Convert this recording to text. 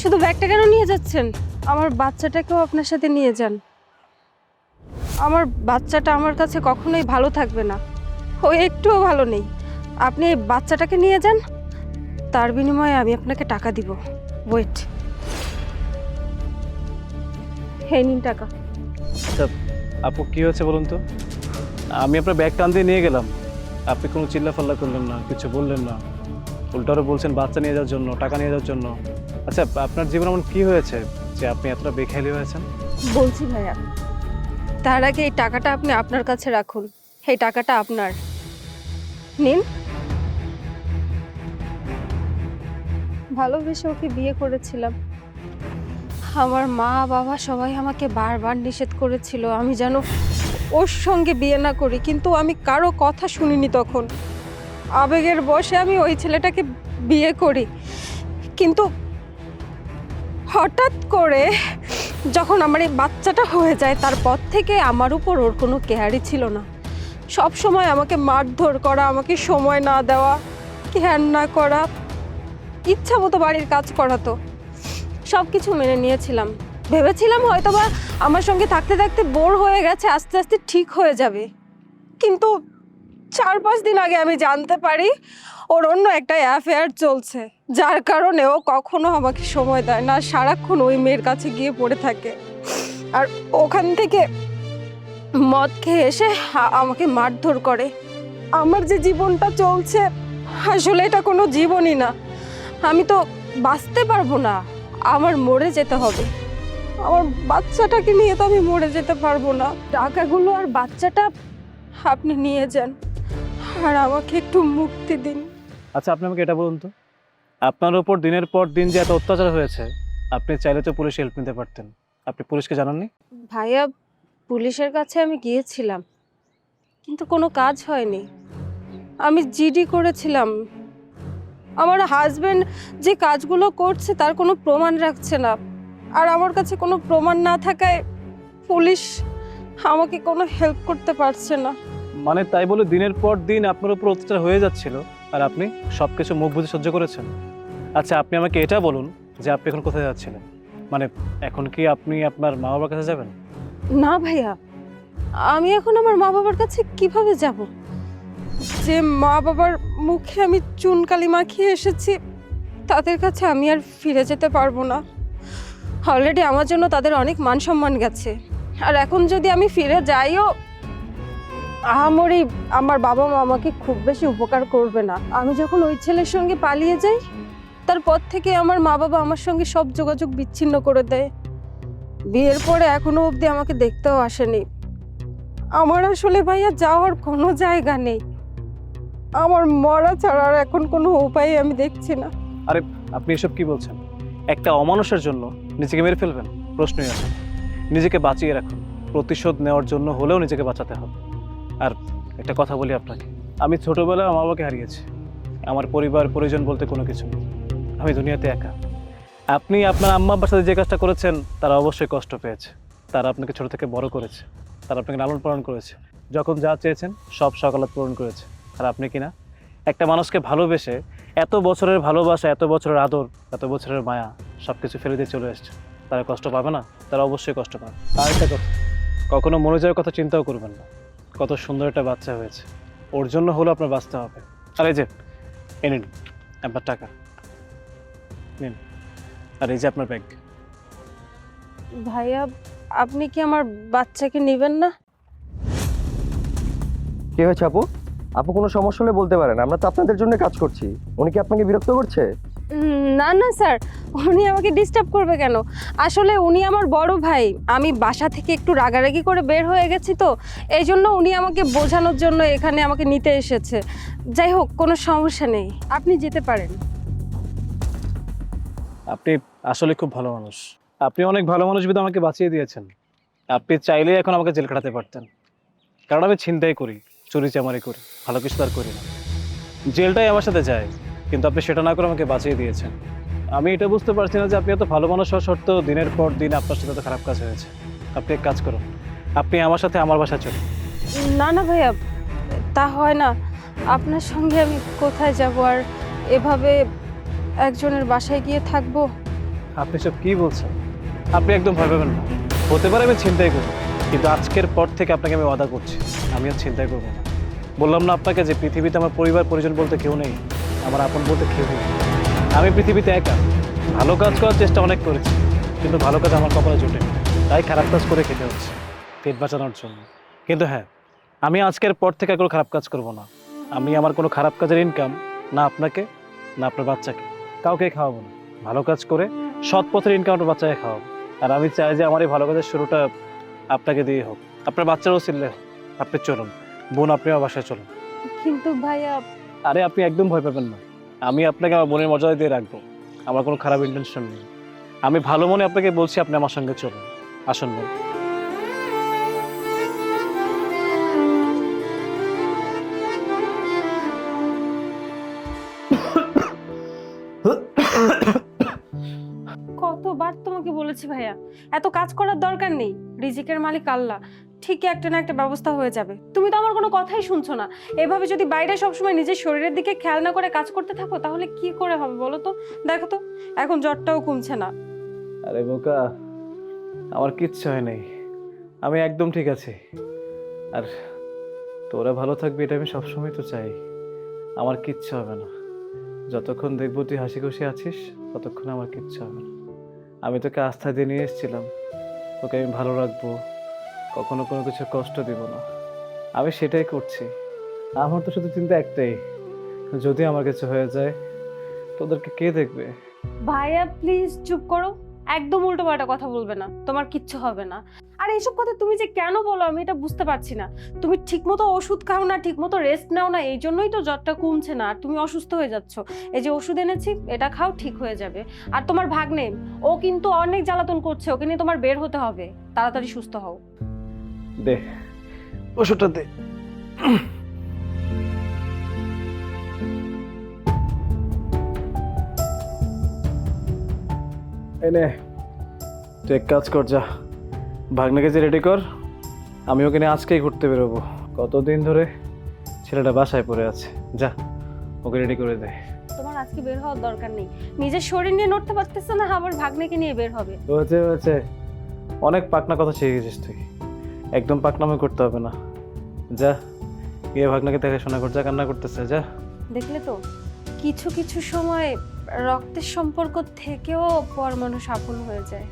শুধু ব্যাগটা কেন নিয়ে যাচ্ছেন? আমার বাচ্চাটাকেও আপনার সাথে নিয়ে যান। আমার বাচ্চাটা আমার কাছে কখনোই ভালো থাকবে না। ও একটুও ভালো নেই। আপনি এই বাচ্চাটাকে নিয়ে যান। তার বিনিময়ে আমি আপনাকে টাকা দিব। ওয়েট এই নিন টাকা। আচ্ছা আপু, কি হয়েছে বলুন তো? আমি আপনার ব্যাগ টান দিয়ে নিয়ে গেলাম। আপনি কোনো চিল্লাফাল্লা করলেন না, কিছু বললেন না। উল্টারও বলছেন, বাচ্চা নিয়ে যাওয়ার জন্য, টাকা নিয়ে যাওয়ার জন্য। আচ্ছা আপনার জীবনে এমন কি হয়েছে যে আপনি এতটা বেখেয়ালি হয়েছেন? বলছি ভাইয়া, তার আগে এই টাকাটা আপনি আপনার কাছে রাখুন। এই টাকাটা আপনার। নিন। ভালোবেসে ওকে বিয়ে করেছিলাম। আমার মা, বাবা সবাই আমাকে বারবার নিষেধ করেছিল, আমি যেন ওর সঙ্গে বিয়ে না করি, কিন্তু আমি কারও কথা শুনিনি তখন। আবেগের বসে আমি ওই ছেলেটাকে বিয়ে করি। কিন্তু হঠাৎ করে যখন আমার এই বাচ্চাটা হয়ে যায়, তারপর থেকে আমার উপর ওর কোনো কেয়ারই ছিল না। সব সময় আমাকে মারধর করা, আমাকে সময় না দেওয়া, কেয়ার না করা, ইচ্ছা মতো বাড়ির কাজ করাতো সব কিছু মেনে নিয়েছিলাম। ভেবেছিলাম হয়তোবা আমার সঙ্গে থাকতে থাকতে বোর হয়ে গেছে, আস্তে আস্তে ঠিক হয়ে যাবে। কিন্তু চার পাঁচ দিন আগে আমি জানতে পারি ওর অন্য একটা অ্যাফেয়ার চলছে, যার কারণে ও কখনো আমাকে সময় দেয় না, সারাক্ষণ ওই মেয়ের কাছে গিয়ে পড়ে থাকে। আর ওখান থেকে মদ খেয়ে এসে আমাকে মারধর করে। আমার যে জীবনটা চলছে, আসলে এটা কোনো জীবনই না। আমি তো বাঁচতে পারব না, আমার মরে যেতে হবে। আমার বাচ্চাটাকে নিয়ে তো আমি মরে যেতে পারব না। টাকাগুলো আর বাচ্চাটা আপনি নিয়ে যান। আর আমাকে একটু মুক্তি দিন। আচ্ছা আপনি আমাকে এটা বলুন তো। আপনার উপর দিনের পর দিন যে এত অত্যাচার হয়েছে আপনি চাইলে তো পুলিশ হেল্প নিতে পারতেন। আপনি পুলিশকে জানাননি? ভাইয়া পুলিশের কাছে আমি গিয়েছিলাম কিন্তু কোনো কাজ হয়নি। আমি জিডি করেছিলাম। আমার হাজবেন্ড যে কাজগুলো করছে তার কোনো প্রমাণ রাখছে না। আর আমার কাছে কোনো প্রমাণ না থাকায় পুলিশ আমাকে কোনো হেল্প করতে পারছে না। মানে তাই বলে দিনের পর দিন আপনার উপর অত্যাচার হয়ে যাচ্ছিল আর আপনি সব কিছু মুখ বুঝে সহ্য করেছেন। আচ্ছা আপনি আমাকে এটা বলুন যে আপনি এখন কোথায় যাচ্ছিলেন? মানে এখন কি আপনি আপনার মা বাবার কাছে যাবেন? না ভাইয়া, আমি এখন আমার মা বাবার কাছে কীভাবে যাব? যে মা বাবার মুখে আমি চুনকালি মাখিয়ে এসেছি, তাদের কাছে আমি আর ফিরে যেতে পারব না। অলরেডি আমার জন্য তাদের অনেক মান সম্মান গেছে। আর এখন যদি আমি ফিরে যাইও আহামরি আমার বাবা মা আমাকে খুব বেশি উপকার করবে না। আমি যখন ওই ছেলের সঙ্গে পালিয়ে যাই, তারপর থেকে আমার মা বাবা আমার সঙ্গে সব যোগাযোগ বিচ্ছিন্ন করে দেয়। বিয়ের পরে এখনও অবধি আমাকে দেখতেও আসেনি। আমার আসলে ভাইয়া যাওয়ার কোনো জায়গা নেই। আমার মরা ছাড়া আর এখন কোনো উপায় আমি দেখছি না। আরে, আপনি এসব কি বলছেন? একটা অমানুষের জন্য নিজেকে মেরে ফেলবেন? প্রশ্নই আছে নিজেকে বাঁচিয়ে রাখুন। প্রতিশোধ নেওয়ার জন্য হলেও নিজেকে বাঁচাতে হবে। আর একটা কথা বলি আপনাকে। আমি ছোটবেলায় আমার বাবাকে হারিয়েছি। আমার পরিবার, পরিজন বলতে কোনো কিছু নেই। আমি দুনিয়াতে একা। আপনি আপনার আম্মা আব্বার সাথে যে কাজটা করেছেন, তারা অবশ্যই কষ্ট পেয়েছে। তারা আপনাকে ছোট থেকে বড় করেছে। তারা আপনাকে লালন পালন করেছে। যখন যা চেয়েছেন, সব সকালত পূরণ করেছে। আর আপনি কি না? একটা মানুষকে ভালোবেসে এত বছরের ভালোবাসা, এত বছরের আদর, এত বছরের মায়া সব কিছু ফেলে দিয়ে চলে এসছে। তারা কষ্ট পাবে না? তারা অবশ্যই কষ্ট পাবে। আর একটা কথা, কখনো মনে যাওয়ার কথা চিন্তাও করবেন না। কত সুন্দর একটা বাচ্চা হয়েছে। ওর জন্য হলো আপনার বাঁচতে হবে। আর এই যে এনে নিন আপনার টাকা। নিন। আর এই যে আপনার ব্যাগ। ভাইয়া আপনি কি আমার বাচ্চাকে নেবেন না? কি হয়েছে আপু? আপু কোনো সমস্যা হলে বলতে পারেন। আমরা তো আপনাদের জন্য কাজ করছি। উনি কি আপনাকে বিরক্ত করছে? না না স্যার। উনি আমাকে ডিস্টার্ব করবে কেন? আসলে উনি আমার বড় ভাই। আমি বাসা থেকে একটু রাগারাগি করে বের হয়ে গেছি তো। এই জন্য উনি আমাকে বোঝানোর জন্য এখানে আমাকে নিতে এসেছে। যাই হোক, কোনো সমস্যা নেই। আপনি যেতে পারেন। আপনি আসলে খুব ভালো মানুষ। আপনি অনেক ভালো মানুষ বিধে আমাকে বাঁচিয়ে দিয়েছেন। আপনি চাইলেই এখন আমাকে জেল খাটাতে পারতেন। কারণ আমি ছিনতাই করি, চুরি চামারি করি, ভালো কিছু তার করি না। জেলটাই আমার সাথে যায়, কিন্তু আপনি সেটা না করে আমাকে বাঁচিয়ে দিয়েছেন। আমি এটা বুঝতে পারছি না যে আপনি এত ভালো মানুষ হওয়া সত্ত্বেও দিনের পর দিন আপনার সাথে এত খারাপ কাজ হয়েছে। আপনি এক কাজ করুন। আপনি আমার সাথে আমার বাসায় চলুন। না না ভাইয়া তা হয় না। আপনার সঙ্গে আমি কোথায় যাব আর এভাবে একজনের বাসায় গিয়ে থাকব? আপনি সব কি বলছেন? আপনি একদম ভয় পাবেন না। হতে পারে আমি চিন্তাই করব কিন্তু আজকের পর থেকে আপনাকে আমি ওয়াদা করছি। আমি আর চিন্তাই করব না। বললাম না আপনাকে যে পৃথিবীতে আমার পরিবার পরিজন বলতে কেউ নেই আমার আপন বলতে কেউ নেই। আমি পৃথিবীতে একা। ভালো কাজ করার চেষ্টা অনেক করেছি কিন্তু ভালো কাজ আমার কপালে জোটে তাই খারাপ কাজ করে খেতে হচ্ছে পেট বাঁচানোর জন্য। কিন্তু হ্যাঁ আমি আজকের পর থেকে কোনো খারাপ কাজ করব না। আমি আমার কোনো খারাপ কাজের ইনকাম না আপনাকে না আপনার বাচ্চাকে কাউকে খাওয়াবো না। ভালো কাজ করে সৎ পথের ইনকাম আপনার বাচ্চাকে খাওয়াবো। আর আমি চাই যে আমার এই ভালো কাজের শুরুটা আপনাকে দিয়ে হোক। আপনার বাচ্চারাও চিনলে আপনি চলুন। বোন আপনি আমার বাসায় চলুন। কিন্তু ভাইয়া আরে আপনি একদম ভয় পাবেন না। আমি আপনাকে আমার বোনের মর্যাদা দিয়ে রাখব। আমার কোনো খারাপ ইন্টেনশন নেই। আমি ভালো মনে আপনাকে বলছি, আপনি আমার সঙ্গে চলুন। আসুন বোন কতবার তোমাকে বলেছি ভাইয়া। এত কাজ করার দরকার নেই। রিজিকের মালিক আল্লাহ। ঠিকই একটা না একটা ব্যবস্থা হয়ে যাবে। তুমি তো আমার কোনো কথাই শুনছো না। এভাবে যদি বাইরে সবসময় নিজের শরীরের দিকে খেয়াল না করে কাজ করতে থাকো, তাহলে কি করে হবে বলো তো? দেখো তো, এখন জ্বরটাও কমছে না। আরে বোকা, আমার কিচ্ছু হয় নাই। আমি একদম ঠিক আছি। আর তোরা ভালো থাকবি, এটা আমি সবসময় তো চাই। আমার কিচ্ছু হবে না। যতক্ষণ দেখব তুই হাসি খুশি আছিস, ততক্ষণ আমার কিচ্ছু হবে না। আমি তোকে আস্থা দিয়ে নিয়ে এসেছিলাম। তোকে আমি ভালো রাখব। কখনো কোনো কিছু কষ্ট দিব না। আমি সেটাই করছি। আমার তো শুধু চিন্তা একটাই, যদি আমার কিছু হয়ে যায়, তোদেরকে কে দেখবে? ভাইয়া প্লিজ চুপ করো। একদম উল্টো পাল্টা কথা বলবে না। তোমার কিচ্ছু হবে না। আর এইসব কথা তুমি যে কেন বলো, আমি এটা বুঝতে পারছি না। তুমি ঠিকমতো ওষুধ খাও না, ঠিকমতো রেস্ট নাও না, এই জন্যই তো জ্বরটা কমছে না। আর তুমি অসুস্থ হয়ে যাচ্ছ। এই যে ওষুধ এনেছি, এটা খাও, ঠিক হয়ে যাবে। আর তোমার ভাগ্নে, ও কিন্তু অনেক জ্বালাতন করছে, ওকে নিয়ে তোমার বের হতে হবে। তাড়াতাড়ি সুস্থ হও। দে। ওষুধটা দে। এনে তুই এক কাজ কর যা। ভাগনাকে যে রেডি কর আমি ওকে নিয়ে আজকেই ঘুরতে বেরোবো। কতদিন ধরে ছেলেটা বাসায় পড়ে আছে। যা ওকে রেডি করে দে। তোমার আজকে বের হওয়ার দরকার নেই। নিজের শরীর নিয়ে নড়তে পারতেছে না আবার ভাগ্নেকে নিয়ে বের হবে। হয়েছে হয়েছে। অনেক পাকনা কথা শিখে গেছিস তুই। একদম পাকনামে করতে হবে না। যা গিয়ে ভাগনাকে দেখাশোনা কর, যা কান্না করতেছে, যা। দেখলে তো, কিছু কিছু সময় রক্তের সম্পর্ক থেকেও পরমাণু আপন হয়ে যায়।